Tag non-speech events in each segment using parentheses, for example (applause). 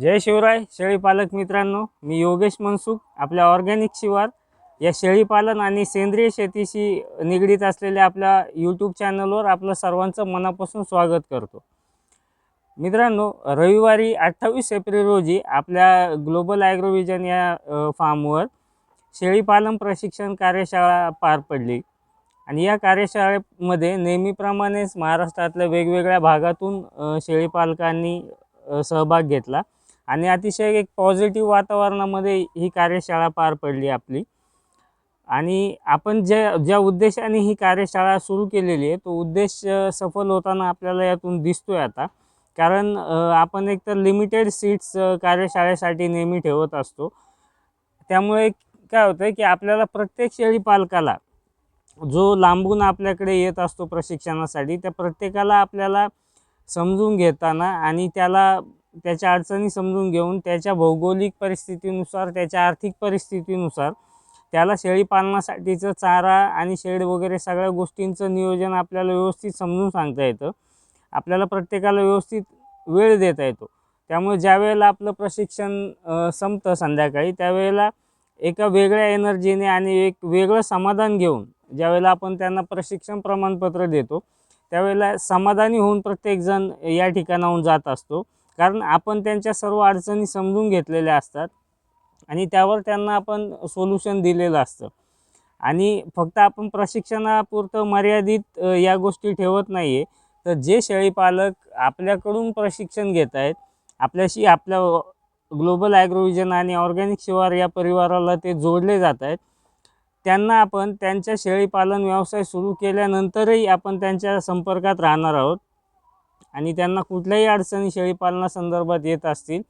जय शिवराय शेळीपालक मित्रांनो. मी योगेश मनसुख आपल्या ऑर्गॅनिक शिवार. या शेळीपालन आणि सेंद्रिय शेतीशी निगडीत असलेल्या आपल्या यूट्यूब चॅनलवर आपलं सर्वांचं मनापासून स्वागत करतो. मित्रांनो रविवारी अठ्ठावीस एप्रिल रोजी आपल्या ग्लोबल ॲग्रोविजन या फार्मवर शेळीपालन प्रशिक्षण कार्यशाळा पार पडली. आणि या कार्यशाळेमध्ये नेहमीप्रमाणेच महाराष्ट्रातल्या वेगवेगळ्या भागातून शेळीपालकांनी सहभाग घेतला. आणि अतिशय एक पॉझिटिव्ह वातावरणामध्ये ही कार्यशाळा पार पडली आपली. आणि आपण ज्या ज्या उद्देशाने ही कार्यशाळा सुरू केलेली आहे तो उद्देश सफल होताना आपल्याला यातून दिसतोय आता. कारण आपण एकतर लिमिटेड सीट्स कार्यशाळेसाठी नेहमी ठेवत असतो. त्यामुळे काय होतं की आपल्याला प्रत्येक शेळी पालकाला जो लांबून आपल्याकडे येत असतो प्रशिक्षणासाठी त्या प्रत्येकाला आपल्याला समजून घेताना आणि त्याला त्याच्या अडचणी समजून घेऊन त्याच्या भौगोलिक परिस्थितीनुसार त्याच्या आर्थिक परिस्थितीनुसार त्याला शेळी पालनासाठीचं चारा आणि शेड वगैरे सगळ्या गोष्टींचं नियोजन आपल्याला व्यवस्थित समजून सांगता येतं. आपल्याला प्रत्येकाला व्यवस्थित वेळ देता येतो. त्यामुळे ज्यावेळेला आपलं प्रशिक्षण संपतं संध्याकाळी त्यावेळेला एका वेगळ्या एनर्जीने आणि एक वेगळं समाधान घेऊन ज्यावेळेला आपण त्यांना प्रशिक्षण प्रमाणपत्र देतो त्यावेळेला समाधानी होऊन प्रत्येकजण या ठिकाणाहून जात असतो. कारण आपण त्यांच्या सर्व अडचणी समजून घेतलेल्या असतात आणि त्यावर त्यांना आपण सोल्युशन दिलेलं असतं. आणि फक्त आपण प्रशिक्षणापुरतं मर्यादित या गोष्टी ठेवत नाही आहे तर जे शेळीपालक आपल्याकडून प्रशिक्षण घेत आहेत आपल्याशी आपल्या ग्लोबल ॲग्रोविजन आणि ऑर्गॅनिक शिवार या परिवाराला ते जोडले जात आहेत. त्यांना आपण त्यांच्या शेळीपालन व्यवसाय सुरू केल्यानंतरही आपण त्यांच्या संपर्कात राहणार आहोत. आणि त्यांना कुठल्याही अडचणी शेळीपालनासंदर्भात येत असतील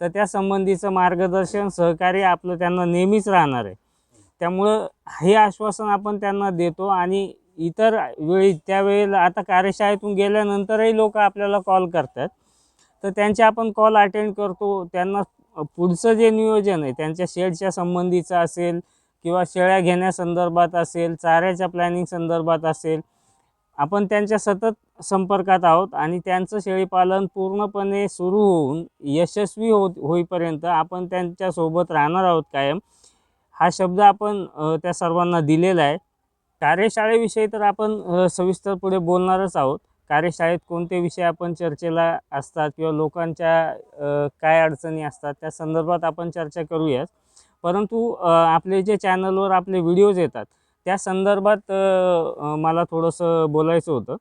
तर त्या संबंधीचं मार्गदर्शन सहकार्य आपलं त्यांना नेहमीच राहणार आहे. त्यामुळं हे आश्वासन आपण त्यांना देतो आणि इतर वेळी त्यावेळेला आता कार्यशाळेतून गेल्यानंतरही लोक आपल्याला कॉल करतात. तर त्यांचे आपण कॉल अटेंड करतो. त्यांना पुढचं जे नियोजन आहे त्यांच्या शेडच्या संबंधीचं असेल किंवा शेळ्या घेण्यासंदर्भात असेल चाऱ्याच्या प्लॅनिंग संदर्भात असेल आपण त्यांच्या सतत संपर्कात आहोत आणि त्यांचं शेळीपालन पूर्णपणे सुरू होऊन यशस्वी हो होईपर्यंत आपण त्यांच्यासोबत राहणार आहोत कायम. हा शब्द आपण त्या सर्वांना दिलेला आहे. कार्यशाळेविषयी तर आपण सविस्तर पुढे बोलणारच आहोत. कार्यशाळेत कोणते विषय आपण चर्चेला असतात किंवा लोकांच्या काय अडचणी असतात त्या संदर्भात आपण चर्चा करूयात. परंतु आपले जे चॅनलवर आपले व्हिडिओज येतात त्या संदर्भात मला थोडंसं बोलायचं होतं.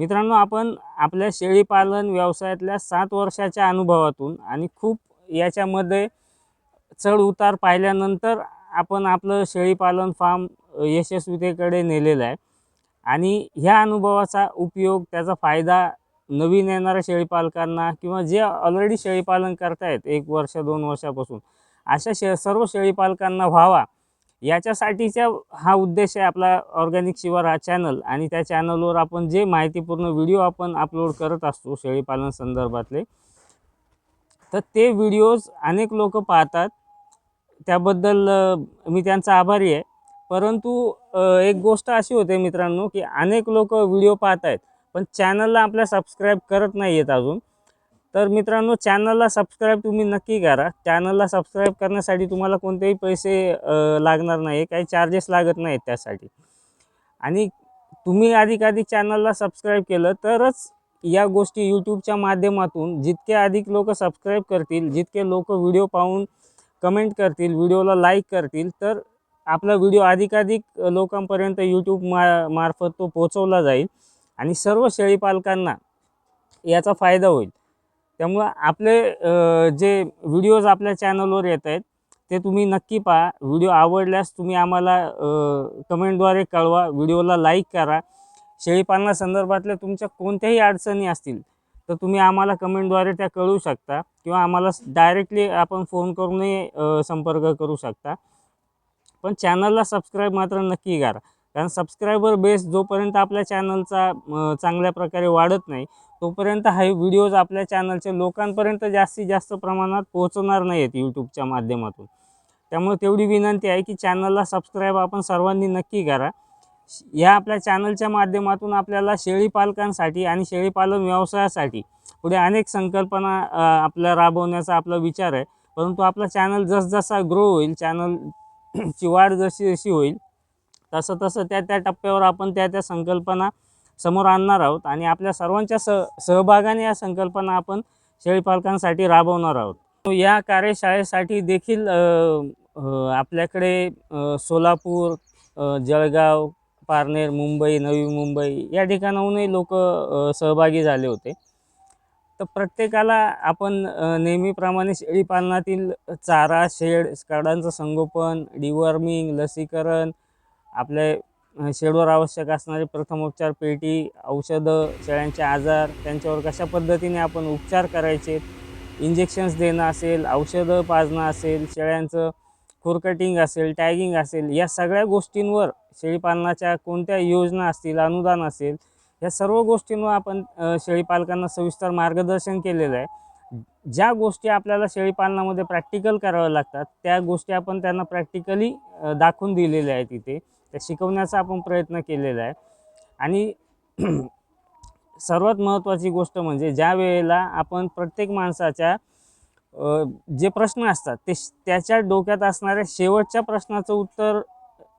मित्रांनो आपण आपल्या शेळीपालन व्यवसायातल्या सात वर्षाच्या अनुभवातून आणि खूप याच्यामध्ये चढ उतार पाहिल्यानंतर आपण आपलं शेळीपालन फार्म यशस्वीतेकडे नेलेलं आहे. आणि ह्या अनुभवाचा उपयोग त्याचा फायदा नवीन येणाऱ्या शेळीपालकांना किंवा जे ऑलरेडी शेळीपालन करतायत एक वर्ष दोन वर्षापासून अशा शे सर्व शेळीपालकांना व्हावा. याच्यासाठीचा हा उद्देश आहे आपला ऑर्गॅनिक शिवार हा चॅनल आणि त्या चॅनलवर आपण जे माहितीपूर्ण व्हिडिओ आपण अपलोड करत असतो शेळीपालन संदर्भातले तर ते व्हिडिओज अनेक लोक पाहतात. त्याबद्दल मी त्यांचा आभारी आहे. परंतु एक गोष्ट अशी होते मित्रांनो की अनेक लोक व्हिडिओ पाहत आहेत पण चॅनलला आपल्या सबस्क्राईब करत नाही आहेत अजून. तर मित्रांनो चॅनलला सबस्क्राईब तुम्ही नक्की करा. चॅनलला सबस्क्राईब करण्यासाठी तुम्हाला कोणतेही पैसे लागणार नाही काही चार्जेस लागत नाहीत त्यासाठी. आणि तुम्ही अधिकाधिक चॅनलला सबस्क्राईब केलं तरच या गोष्टी यूट्यूबच्या माध्यमातून जितके अधिक लोक सबस्क्राईब करतील जितके लोक व्हिडिओ पाहून कमेंट करतील व्हिडिओला लाईक करतील तर आपला व्हिडिओ अधिकाधिक लोकांपर्यंत यूट्यूब मा मार्फत तो पोचवला जाईल. आणि सर्व शेळीपालकांना याचा फायदा होईल. त्यामुळं आपले जे व्हिडिओज आपल्या चॅनलवर येत आहेत ते तुम्ही नक्की पहा. व्हिडिओ आवडल्यास तुम्ही आम्हाला कमेंटद्वारे कळवा. व्हिडिओला लाईक करा. शेळीपालनासंदर्भातल्या तुमच्या कोणत्याही अडचणी असतील तर तुम्ही आम्हाला कमेंटद्वारे त्या कळवू शकता किंवा आम्हाला डायरेक्टली आपण फोन करूनही संपर्क करू शकता. पण चॅनलला सबस्क्राईब मात्र नक्की करा. कारण सबस्क्रायबर बेस जोपर्यंत आपल्या चॅनलचा चांगल्या प्रकारे वाढत नाही तोपर्यंत हा व्हिडिओज आपल्या चॅनलच्या लोकांपर्यंत जास्तीत जास्त प्रमाणात पोहोचणार नाही आहेत यूट्यूबच्या माध्यमातून. त्यामुळे तेवढी विनंती आहे की चॅनलला सबस्क्राईब आपण सर्वांनी नक्की करा. श- या आपल्या चॅनलच्या माध्यमातून आपल्याला शेळी पालकांसाठी आणि शेळीपालन व्यवसायासाठी पुढे अनेक संकल्पना आपल्या राबवण्याचा आपला विचार आहे. परंतु आपला चॅनल जसजसा ग्रो होईल चॅनलची वाढ जशी जशी होईल तसं तसं त्या त्या टप्प्यावर आपण त्या त्या संकल्पना समोर आणणार आहोत आणि आपल्या सर्वांच्या स सहभागाने या संकल्पना आपण शेळीपालकांसाठी राबवणार आहोत. या कार्यशाळेसाठी देखील आपल्याकडे सोलापूर जळगाव पारनेर मुंबई नवी मुंबई या ठिकाणाहूनही लोक सहभागी झाले होते. तर प्रत्येकाला आपण नेहमीप्रमाणे शेळीपालनातील चारा शेड काडांचं संगोपन डिवॉर्मिंग लसीकरण आपले शेडवर आवश्यक असणारे प्रथमोपचार पेटी औषधं शेळ्यांचे आजार त्यांच्यावर कशा पद्धतीने आपण उपचार करायचे? इंजेक्शन्स देणं असेल औषधं पाजणं असेल शेळ्यांचं खुरकटिंग असेल टॅगिंग असेल या सगळ्या गोष्टींवर शेळीपालनाच्या कोणत्या योजना असतील अनुदान असेल या सर्व गोष्टींवर आपण शेळीपालकांना सविस्तर मार्गदर्शन केलेलं आहे. ज्या गोष्टी आपल्याला शेळीपालनामध्ये प्रॅक्टिकल कराव्या लागतात त्या गोष्टी आपण त्यांना प्रॅक्टिकली दाखवून दिलेल्या आहेत इथे. त्या शिकवण्याचा आपण प्रयत्न केलेला आहे. आणि (clears throat) सर्वात महत्त्वाची गोष्ट म्हणजे ज्या वेळेला आपण प्रत्येक माणसाच्या जे प्रश्न असतात ते त्याच्या डोक्यात असणाऱ्या शेवटच्या प्रश्नाचं उत्तर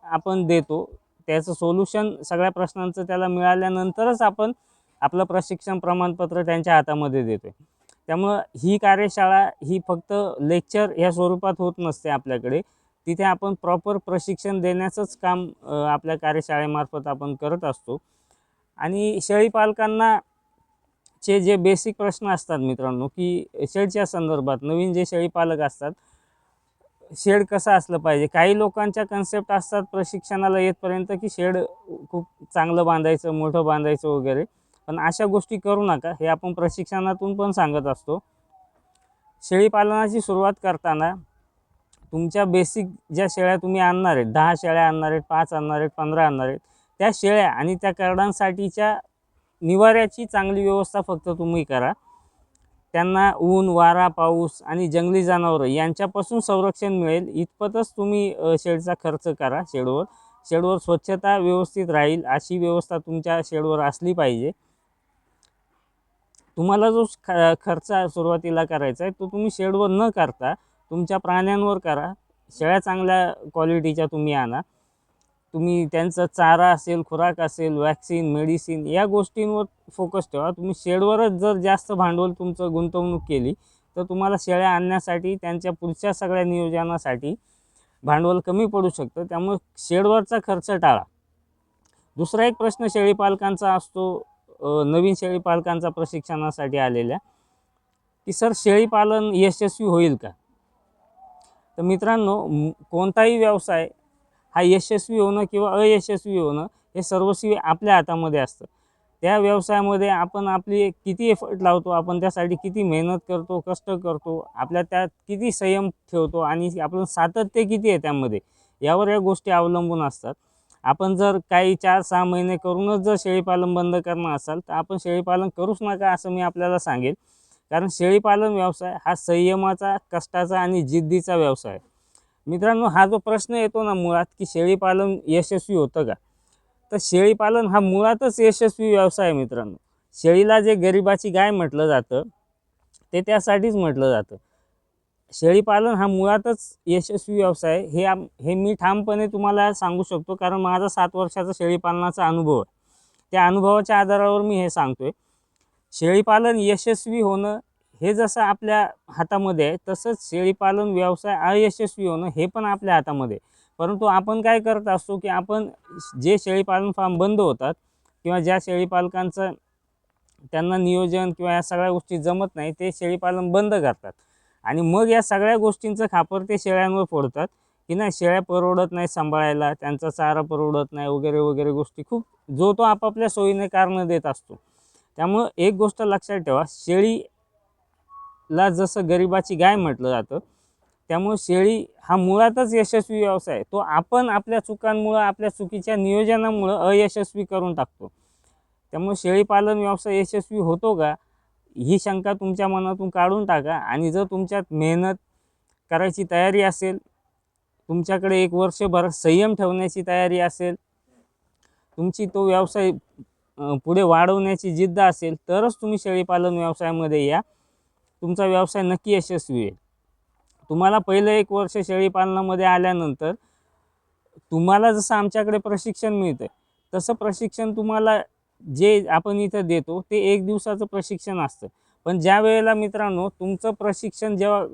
आपण देतो. त्याचं सोल्युशन सगळ्या प्रश्नांचं त्याला मिळाल्यानंतरच आपण आपलं प्रशिक्षण प्रमाणपत्र त्यांच्या हातामध्ये देतो त्यामुळं ही कार्यशाळा ही फक्त लेक्चर ह्या स्वरूपात होत नसते आपल्याकडे. तिथे आपण प्रॉपर प्रशिक्षण देण्याचंच काम आपल्या कार्यशाळेमार्फत आपण करत असतो. आणि शेळीपालकांना चे जे बेसिक प्रश्न असतात मित्रांनो की शेडच्या संदर्भात नवीन जे शेळीपालक असतात शेड कसं असलं पाहिजे? काही लोकांच्या कन्सेप्ट असतात प्रशिक्षणाला येतपर्यंत की शेड खूप चांगलं बांधायचं मोठं बांधायचं वगैरे. पण अशा गोष्टी करू नका हे आपण प्रशिक्षणातून पण सांगत असतो. शेळीपालनाची सुरुवात करताना तुमच्या बेसिक ज्या शेळ्या तुम्ही आणणार आहेत दहा शेळ्या आणणार आहेत पाच आणणार आहेत पंधरा आणणार आहेत त्या शेळ्या आणि त्या करडांसाठीच्या निवाऱ्याची चांगली व्यवस्था फक्त तुम्ही करा. त्यांना ऊन वारा पाऊस आणि जंगली जनावरं यांच्यापासून संरक्षण मिळेल. इतपतच तुम्ही शेडचा खर्च करा शेडवर. शेडवर स्वच्छता व्यवस्थित राहील अशी व्यवस्था तुमच्या शेडवर असली पाहिजे. तुम्हाला जो ख खर्च सुरुवातीला करायचा आहे तो तुम्ही शेडवर न करता तुमच्या प्राण्यांवर करा. शेळ्या चांगल्या क्वालिटीच्या तुम्ही आणा. तुम्ही त्यांचं चारा असेल खुराक असेल वॅक्सिन मेडिसिन या गोष्टींवर फोकस ठेवा. तुम्ही शेडवरच जर जास्त भांडवल तुमचं गुंतवणूक केली तर तुम्हाला शेळ्या आणण्यासाठी त्यांच्या पुढच्या सगळ्या नियोजनासाठी भांडवल कमी पडू शकतं. त्यामुळे शेडवरचा खर्च टाळा. दुसरा एक प्रश्न शेळीपालकांचा असतो नवीन शेळीपालकांचा प्रशिक्षणासाठी आलेल्या की सर शेळीपालन यशस्वी होईल का? तर मित्रांनो कोणताही व्यवसाय हा यशस्वी होणं किंवा अयशस्वी होणं हे सर्वस्वी आपल्या हातामध्ये असतं. त्या व्यवसायामध्ये आपण आपली किती एफर्ट लावतो आपण त्यासाठी किती मेहनत करतो कष्ट करतो आपल्या त्यात किती संयम ठेवतो आणि आपण सातत्य किती आहे त्यामध्ये यावर या गोष्टी अवलंबून असतात. आपण जर काही चार सहा महिने करूनच जर शेळीपालन बंद करणार असाल तर आपण शेळीपालन करूच नका असं मी आपल्याला सांगेल. कारण शेळीपालन व्यवसाय हा संयमाचा कष्टाचा आणि जिद्दीचा व्यवसाय. मित्रांनो हा जो प्रश्न येतो ना मुळात की शेळीपालन यशस्वी होतं का? तर शेळीपालन हा मुळातच यशस्वी व्यवसाय आहे मित्रांनो. शेळीला जे गरिबाची गाय म्हटलं जातं ते त्यासाठीच म्हटलं जातं. शेळीपालन हा मुळातच यशस्वी व्यवसाय हे आम हे मी ठामपणे तुम्हाला सांगू शकतो कारण माझा सात वर्षाचा शेळीपालनाचा अनुभव आहे. त्या अनुभवाच्या आधारावर मी हे सांगतो आहे शेळीपालन यशस्वी होणं हे जसं आपल्या हातामध्ये आहे तसंच शेळीपालन व्यवसाय अयशस्वी होणं हे पण आपल्या हातामध्ये आहे. परंतु आपण काय करत असतो की आपण जे शेळीपालन फार्म बंद होतात किंवा ज्या शेळीपालकांचं त्यांना नियोजन किंवा या सगळ्या गोष्टी जमत नाही ते शेळीपालन बंद करतात. आणि मग या सगळ्या गोष्टींचं खापर ते शेळ्यांवर फोडतात. की नाही शेळ्या परवडत नाही सांभाळायला त्यांचा चारा परवडत नाही वगैरे वगैरे गोष्टी खूप जो तो आपापल्या सोयीने कारणं देत असतो. त्यामुळं एक गोष्ट लक्षात ठेवा शेळीला जसं गरिबाची गाय म्हटलं जातं त्यामुळे शेळी हा मुळातच यशस्वी व्यवसाय आहे. तो आपण आपल्या चुकांमुळं आपल्या चुकीच्या नियोजनामुळं अयशस्वी करून टाकतो. त्यामुळे शेळीपालन व्यवसाय यशस्वी होतो का? ही शंका तुमच्या मनातून काढून टाका आणि जर तुमच्यात मेहनत करायची तयारी असेल तुमच्याकडे एक वर्षभर संयम ठेवण्याची तयारी असेल तुमची तो व्यवसाय पुढे वाढवण्याची जिद्द असेल तरच तुम्ही शेळीपालन व्यवसायामध्ये या. तुमचा व्यवसाय नक्की यशस्वी होईल. तुम्हाला पहिलं एक वर्ष शेळीपालनामध्ये आल्यानंतर तुम्हाला जसं आमच्याकडे प्रशिक्षण मिळतं तसं प्रशिक्षण तुम्हाला जे आपण इथं देतो ते एक दिवसाचं प्रशिक्षण असतं. पण ज्या वेळेला मित्रांनो तुमचं प्रशिक्षण जेव्हा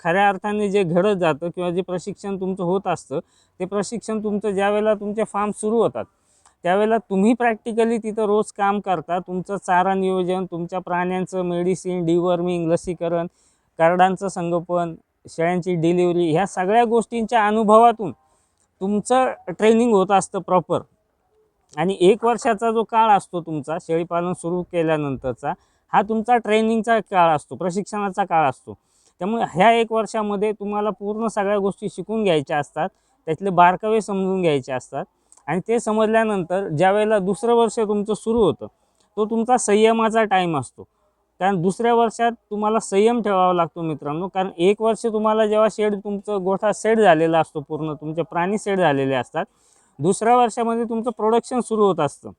खऱ्या अर्थाने जे घडत जातं किंवा जे प्रशिक्षण तुमचं होत असतं ते प्रशिक्षण तुमचं ज्या वेळेला तुमचे फार्म सुरू होतात त्यावेळेला तुम्ही प्रॅक्टिकली तिथं रोज काम करता. तुमचं चारा नियोजन तुमच्या प्राण्यांचं मेडिसिन डिवर्मिंग लसीकरण कार्डांचं संगोपन शेळ्यांची डिलिव्हरी ह्या सगळ्या गोष्टींच्या अनुभवातून तुमचं ट्रेनिंग होत असतं प्रॉपर आणि एक वर्षाचा जो काळ असतो तुमचा शेळीपालन सुरू केल्यानंतरचा हा तुमचा ट्रेनिंगचा काळ असतो प्रशिक्षणाचा काळ असतो. त्यामुळे ह्या एक वर्षामध्ये तुम्हाला पूर्ण सगळ्या गोष्टी शिकून घ्यायच्या असतात. त्यातले बारकावे समजून घ्यायचे असतात. आणि ते समजल्यानंतर ज्या वेळेला दुसरं वर्ष तुमचं सुरू होतं तो तुमचा संयमाचा टाईम असतो. कारण दुसऱ्या वर्षात तुम्हाला संयम ठेवावा लागतो मित्रांनो. कारण एक वर्ष तुम्हाला जेव्हा शेड तुमचं गोठा सेट झालेला असतो पूर्ण तुमचे प्राणी सेट झालेले असतात दुसऱ्या वर्षामध्ये तुमचं प्रोडक्शन सुरू होत असतं.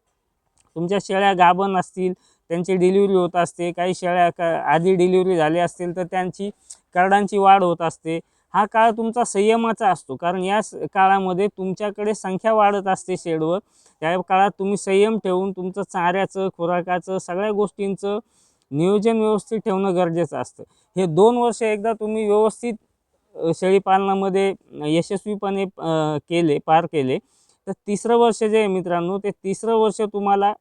तुमच्या शेळ्या गाभण असतील त्यांची डिलिव्हरी होत असते काही शेळ्या का आधी डिलिव्हरी झाली असतील तर त्यांची करडांची वाढ होत असते. हा काळ तुमचा संयमाचा असतो. कारण या स- काळामध्ये तुमच्याकडे संख्या वाढत असते शेडवर. त्या काळात तुम्ही संयम ठेवून तुमचं चाऱ्याचं खुराकाचं सगळ्या गोष्टींचं नियोजन व्यवस्थित ठेवणं गरजेचं असतं. हे दोन वर्ष एकदा तुम्ही व्यवस्थित शेळीपालनामध्ये यशस्वीपणे केले पार केले. तर तिसरं वर्ष जे आहे मित्रांनो ते तिसरं वर्ष तुम्हाला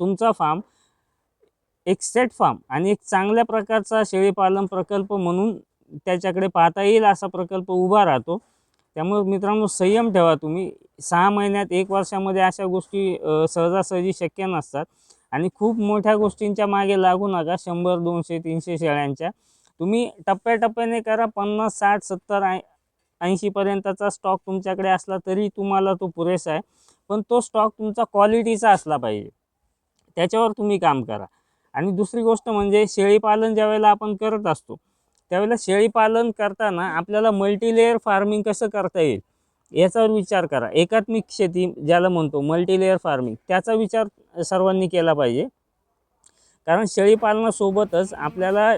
तुमचा फार्म एक सेट फार्म आणि एक चांगल्या प्रकारचा शेळीपालन प्रकल्प म्हणून त्याच्याकडे पाहता येईल असा प्रकल्प उभा राहतो. त्यामुळे मित्रांनो संयम ठेवा तुम्ही. सहा महिन्यात एक वर्षामध्ये अशा गोष्टी सहजासहजी शक्य नसतात. आणि खूप मोठ्या गोष्टींच्या मागे लागू नका शंभर दोनशे तीनशे शेळ्यांच्या. तुम्ही टप्प्याटप्प्याने करा पन्नास साठ सत्तर ऐंशीपर्यंतचा स्टॉक तुमच्याकडे असला तरी तुम्हाला तो पुरेसा आहे. पण तो स्टॉक तुमचा क्वालिटीचा असला पाहिजे. त्याच्यावर तुम्ही काम करा. आणि दुसरी गोष्ट म्हणजे शेळीपालन ज्या वेळेला आपण करत असतो त्यावेळेला शेळीपालन करताना आपल्याला मल्टीलेअर फार्मिंग कसं करता येईल याच्यावर विचार करा. एकात्मिक शेती ज्याला म्हणतो मल्टीलेअर फार्मिंग त्याचा विचार सर्वांनी केला पाहिजे. कारण शेळीपालनासोबतच आपल्याला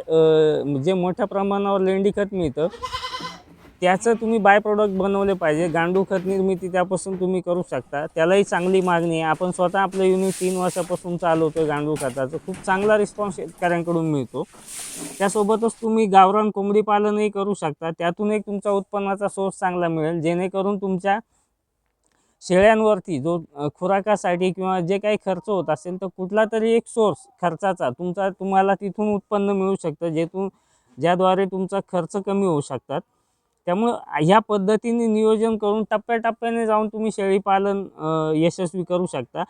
जे मोठ्या प्रमाणावर लेंडी खत मिळतं त्याचं तुम्ही बाय प्रोडक्ट बनवले पाहिजे. गांडूळ खत निर्मिती त्यापासून तुम्ही करू शकता. त्यालाही चांगली मागणी आहे. आपण स्वतः आपलं युनिट तीन वर्षापासून चालवतो आहे गांडूळ खताचं. खूप चांगला रिस्पॉन्स शेतकऱ्यांकडून मिळतो. त्यासोबतच तुम्ही गावरान कोंबडी पालनही करू शकता. त्यातून एक तुमचा उत्पन्नाचा सोर्स चांगला मिळेल. जेणेकरून तुमच्या शेळ्यांवरती जो खुराकासाठी किंवा जे काही खर्च होत असेल तर कुठला तरी एक सोर्स खर्चाचा तुमचा तुम्हाला तिथून उत्पन्न मिळू शकतं जेथून ज्याद्वारे तुमचा खर्च कमी होऊ शकतात. त्यामुळं ह्या पद्धतीने नियोजन करून टप्प्याटप्प्याने जाऊन तुम्ही शेळीपालन यशस्वी करू शकता.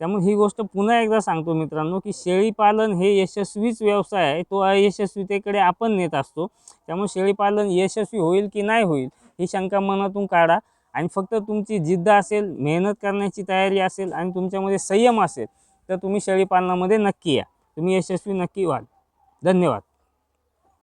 त्यामुळे ही गोष्ट पुन्हा एकदा सांगतो मित्रांनो की शेळीपालन हे यशस्वीच व्यवसाय आहे. तो अयशस्वीतेकडे आपण नेत असतो. त्यामुळे शेळीपालन यशस्वी होईल की नाही होईल ही शंका मनातून काढा. आणि फक्त तुमची जिद्द असेल मेहनत करण्याची तयारी असेल आणि तुमच्यामध्ये संयम असेल तर तुम्ही शेळीपालनामध्ये नक्की या. तुम्ही यशस्वी नक्की व्हाल. धन्यवाद.